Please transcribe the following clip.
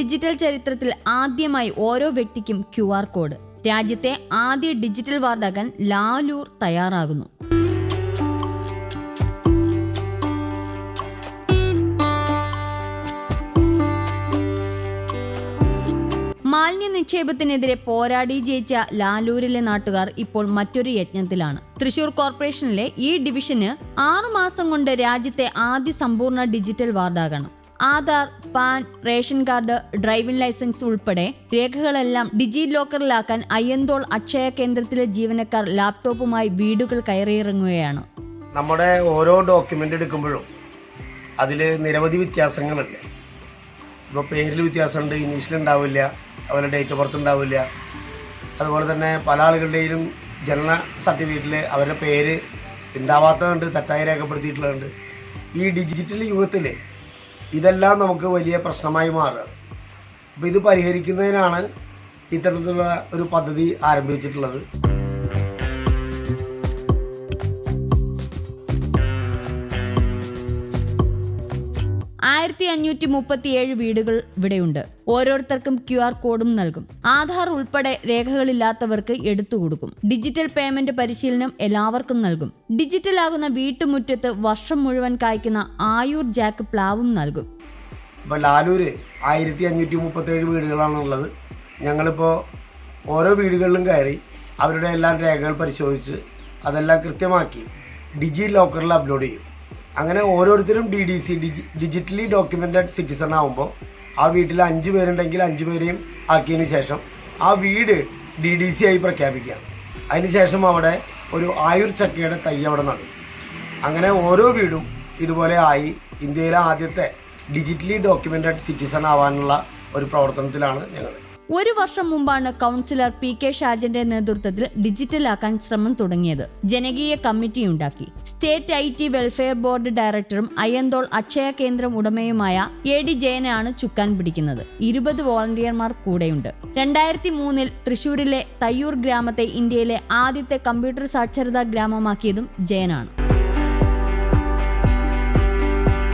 Digital ചരിത്രത്തിൽ ആദ്യമായി ഓരോ വ്യക്തിക്കും ക്യു ആർ കോഡ്. രാജ്യത്തെ ആദ്യ ഡിജിറ്റൽ വാർഡാകാൻ ലാലൂർ തയ്യാറാകുന്നു. മാലിന്യ നിക്ഷേപത്തിനെതിരെ പോരാടി ജയിച്ച ലാലൂരിലെ നാട്ടുകാർ ഇപ്പോൾ മറ്റൊരു യജ്ഞത്തിലാണ്. തൃശൂർ കോർപ്പറേഷനിലെ ഈ ഡിവിഷന് ആറുമാസം കൊണ്ട് രാജ്യത്തെ ആദ്യ സമ്പൂർണ digital വാർഡാകണം. Aadhaar PAN ration card driving licence ഉൾപ്പെടെ രേഖകളെല്ലാം ഡിജി ലോക്കറിലാക്കാൻ അയ്യന്തോൾ അക്ഷയ കേന്ദ്രത്തിലെ ജീവനക്കാർ ലാപ്ടോപ്പുമായി വീടുകൾ കയറിയിറങ്ങുകയാണ്. നമ്മുടെ ഓരോ ഡോക്യുമെന്റ് എടുക്കുമ്പോഴും അതിൽ നിരവധി വ്യത്യാസങ്ങളുണ്ട്. ഇപ്പോൾ പേരിൽ വ്യത്യാസമുണ്ട് ഇംഗ്ലീഷിൽ ഉണ്ടാവില്ല അതുപോലെ ഡേറ്റ് ഓഫ് ബർത്ത് ഉണ്ടാവില്ല. അതുപോലെ തന്നെ പല ആളുകളുടെയും ജനന സർട്ടിഫിക്കറ്റിൽ അവരുടെ പേര് ഉണ്ടാവാത്തതുണ്ട് തെറ്റായി രേഖപ്പെടുത്തിയിട്ടുള്ളതുണ്ട്. ഈ ഡിജിറ്റൽ യുഗത്തിൽ ഇതെല്ലാം നമുക്ക് വലിയ പ്രശ്നമായി മാറുക. അപ്പോൾ ഇത് പരിഹരിക്കുന്നതിനാണ് ഇത്തരത്തിലുള്ള ഒരു പദ്ധതി ആരംഭിച്ചിട്ടുള്ളത്. ആയിരത്തി അഞ്ഞൂറ്റി മുപ്പത്തിയേഴ് വീടുകൾ ഇവിടെയുണ്ട്. ഓരോരുത്തർക്കും ക്യു ആർ കോഡും നൽകും. ആധാർ ഉൾപ്പെടെ രേഖകളില്ലാത്തവർക്ക് എടുത്തു കൊടുക്കും. ഡിജിറ്റൽ പേയ്മെന്റ് പരിശീലനം എല്ലാവർക്കും നൽകും. ഡിജിറ്റൽ ആകുന്ന വീട്ടുമുറ്റത്ത് വർഷം മുഴുവൻ കായ്ക്കുന്ന ആയുർ ജാക്ക് പ്ലാവും നൽകും. ഇപ്പോൾ ലാലൂര് ആയിരത്തി അഞ്ഞൂറ്റി മുപ്പത്തേഴ് വീടുകളാണുള്ളത്. ഞങ്ങളിപ്പോൾ ഓരോ വീടുകളിലും കയറി അവരുടെ എല്ലാം രേഖകൾ പരിശോധിച്ച് അതെല്ലാം കൃത്യമാക്കി ഡിജി ലോക്കറിൽ അപ്ലോഡ് ചെയ്യും. അങ്ങനെ ഓരോരുത്തരും D D C digi digitally documented citizen ആകുമ്പോൾ ആ വീട്ടിൽ അഞ്ച് പേരുണ്ടെങ്കിൽ അഞ്ച് പേരെയും ആക്കിയതിന് ശേഷം ആ വീട് ഡി ഡി സി ആയി പ്രഖ്യാപിക്കുക. അതിനുശേഷം അവിടെ ഒരു ആയുർ ചക്കയുടെ തൈ അവിടെ നടും. അങ്ങനെ ഓരോ വീടും ഇതുപോലെ ആയി ഇന്ത്യയിലെ ആദ്യത്തെ ഡിജിറ്റലി ഡോക്യുമെന്റഡ് സിറ്റിസൺ ആവാനുള്ള ഒരു പ്രവർത്തനത്തിലാണ് ഞങ്ങൾ ഒരു വർഷം മുമ്പാണ് കൗൺസിലർ പി കെ ഷാജന്റെ നേതൃത്വത്തിൽ ഡിജിറ്റലാക്കാൻ ശ്രമം തുടങ്ങിയത്. ജനകീയ കമ്മിറ്റി ഉണ്ടാക്കി. State I T welfare board ഡയറക്ടറും അയ്യന്തോൾ അക്ഷയ കേന്ദ്രം ഉടമയുമായ എ ഡി ജയനാണ് ചുക്കാൻ പിടിക്കുന്നത്. ഇരുപത് വോളണ്ടിയർമാർ കൂടെയുണ്ട്. രണ്ടായിരത്തി മൂന്നിൽ തൃശൂരിലെ തയ്യൂർ ഗ്രാമത്തെ ഇന്ത്യയിലെ ആദ്യത്തെ കമ്പ്യൂട്ടർ സാക്ഷരതാ ഗ്രാമമാക്കിയതും ജയനാണ്.